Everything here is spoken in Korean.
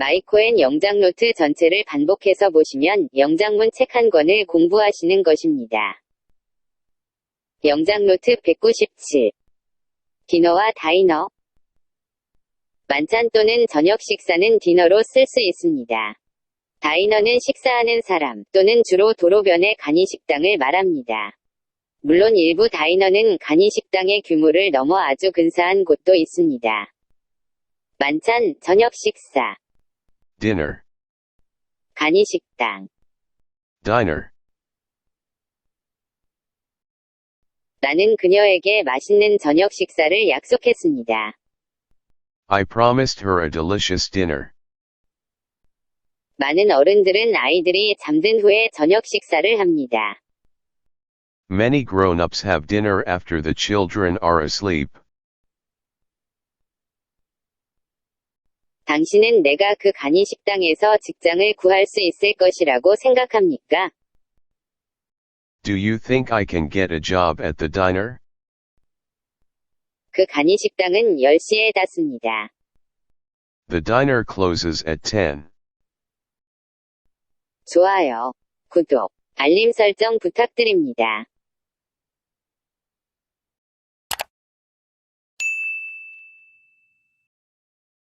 마이코엔 영장 노트 전체를 반복해서 보시면 영장문 책 한 권을 공부하시는 것입니다. 영장 노트 197 디너와 다이너 만찬 또는 저녁 식사는 디너로 쓸 수 있습니다. 다이너는 식사하는 사람 또는 주로 도로변의 간이식당을 말합니다. 물론 일부 다이너는 간이식당의 규모를 넘어 아주 근사한 곳도 있습니다. 만찬, 저녁 식사, dinner, 간이식당. diner. 나는 그녀에게 맛있는 저녁 식사를 약속했습니다. I promised her a delicious dinner. 많은 어른들은 아이들이 잠든 후에 저녁 식사를 합니다. Many grown-ups have dinner after the children are asleep. 당신은 내가 그 간이 식당에서 직장을 구할 수 있을 것이라고 생각합니까? Do you think I can get a job at the diner? 그 간이 식당은 10시에 닫습니다. The diner closes at 10. 좋아요. 구독, 알림 설정 부탁드립니다.